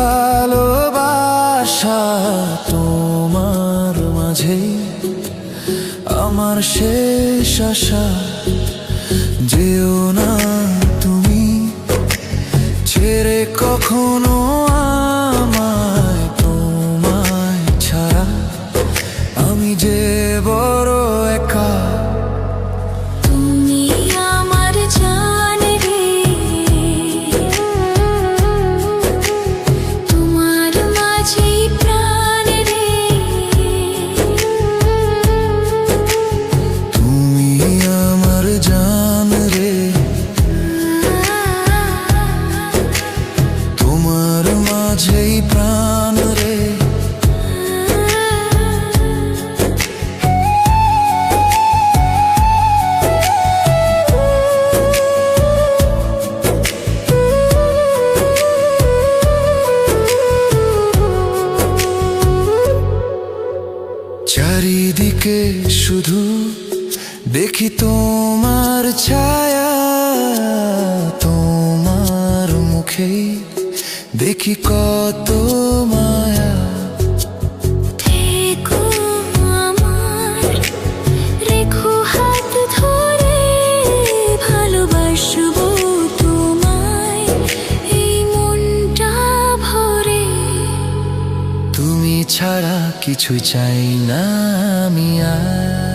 ভালোবাসা তোমার মাঝে আমার শেষ আশা। যেও না তুমি ছেড়ে কখনো চারিদিকে শুধু দেখি তোমার ছায়া তোমার মুখে দেখি কত মায়া তুমি ছাড়া কিছু চাই না আমি আর